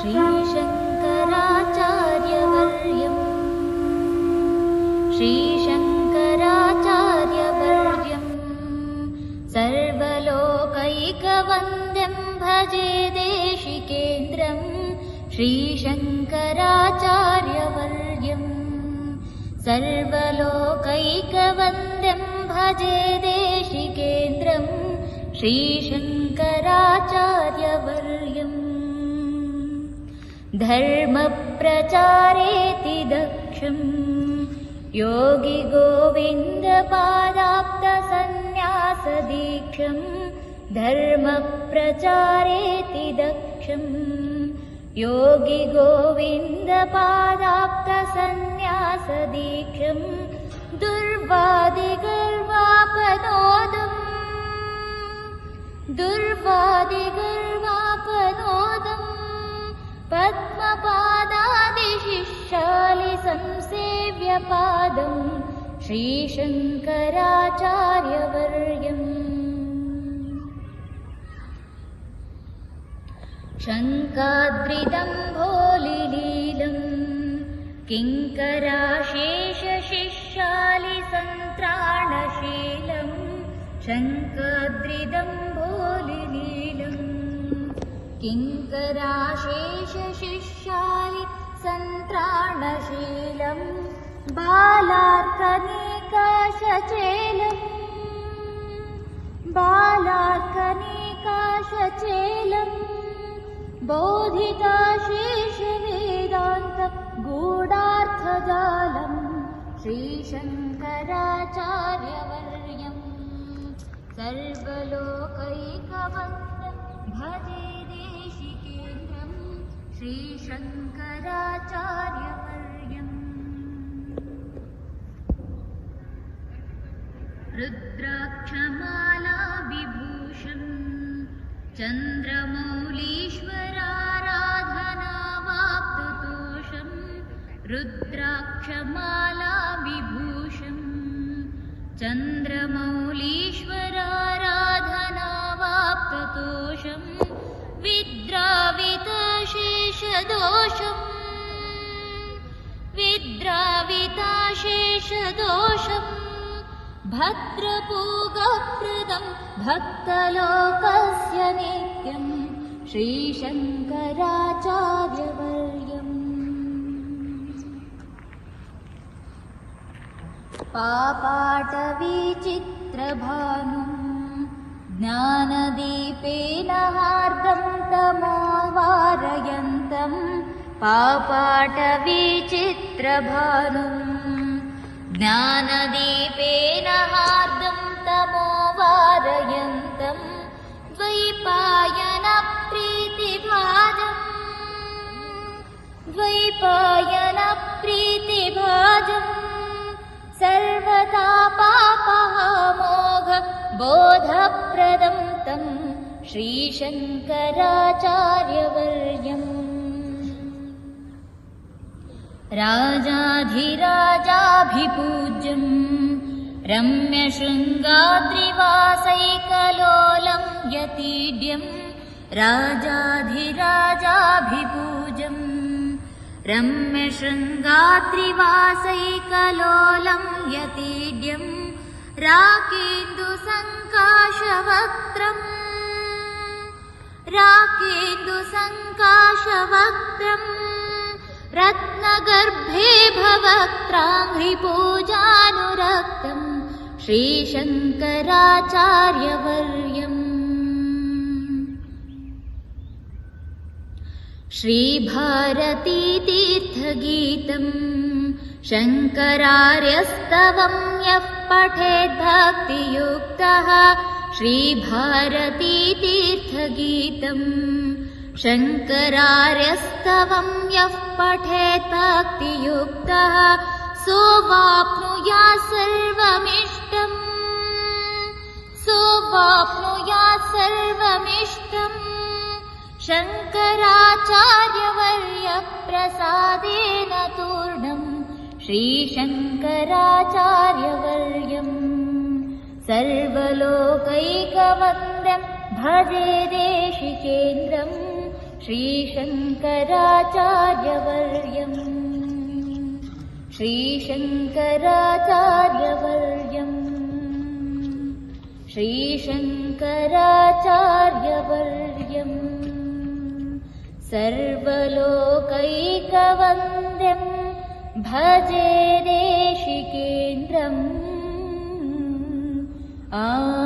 श्रीशङ्कराचार्यवर्यम्। श्रीशङ्कराचार्यवर्यम्। सर्वलोकैकवन्द्यं भजे देशिकेन्द्रम् श्रीशङ्कराचार्यवर्यम्। सर्वलोकैकवन्द्यं भजे देशिकेन्द्रम् श्रीशङ्कराचार्यवर्यम् धर्मप्रचारेति दक्षम्। योगि गोविन्दपादाप्तसन्न्यासदीक्षम् धर्मप्रचारेति दक्षम्। योगि गोविन्दपादाप्तसन्न्यासदीक्षम् दुर्वादिगर्वापनोदम्। दुर्वादिगर्वापनोदम् पद्मपादादिशिष्यालिसंसेव्यपादम् श्रीशङ्कराचार्यवर्यम्। शङ्काद्रिदम्भोलिलीलम् किङ्कराशेषशिष्यालिसन्त्राणशीलम् शङ्काद्रिदम्भोलिलीलम् किङ्कराशेषशिष्यालि बोधिताशेषवेदान्त गूढार्थजालम् श्रीशङ्कराचार्यवर्यम् सर्वलोकैकवन्द्यं भजे देशिकेन्द्रम् श्रीशङ्कराचार्यवर्यम् रुद्राक्षमाला विभूषम् चन्द्रमौलीश्वराराधनावाप्ततोषम् रुद्राक्षमाला विभूषम् चन्द्रमौलीश्वराराधनावाप्ततोषम् विद्राविताशेषदोषम् भद्रपूगप्रदम् भक्तलोकस्य नित्यम् श्रीशङ्कराचार्यवर्यम्। पापाटवीचित्रभानुम् ज्ञानदीपेन हार्दं तमोवारयन्तम् पापाटवीचित्रभानुम् ज्ञानदीपेन हार्दं तमोवारयन्तम् द्वैपायनप्रीतिभाजम् द्वैपायनप्रीतिभाजम् सर्वतापापहामोघ बोधप्रदं तं श्रीशङ्कराचार्यवर्यम् राजाधिराजाभिपूज्यम् रम्यशृङ्गाद्रिवासैकलोलं यतीड्यम् राजाधिराजाभिपूजम् रम्यशृङ्गाद्रिवासैकलोलं यतीड्यम् राकेन्दुसङ्काशवक्त्रम् राकेन्दुसङ्काशवक्त्रम् रत्नगर्भे भवक्त्राङ्घ्रिपूजानुरक्तम् श्रीशङ्कराचार्यवर्यम्। श्रीभारतीतीर्थगीतम् शङ्करार्यस्तवं यः पठेद्भक्तियुक्तः श्रीभारतीतीर्थगीतम् शङ्करार्यस्तवं यः पठेत् भक्तियुक्तः सोवाप्नुयात् सर्वमिष्टम्। सोवाप्नुयात् सर्वमिष्टम्। शङ्कराचार्यवर्यप्रसादेन तूर्णम्। श्रीशङ्कराचार्यवर्यम्। सर्वलोकैकवन्द्यम् भजे देशिकेन्द्रम् श्रीशङ्कराचार्यवर्यम्। श्रीशङ्कराचार्यवर्यम्। श्रीशङ्कराचार्यवर्यम्। सर्वलोकैकवन्द्यम्। भजे देशिकेन्द्रम्। आ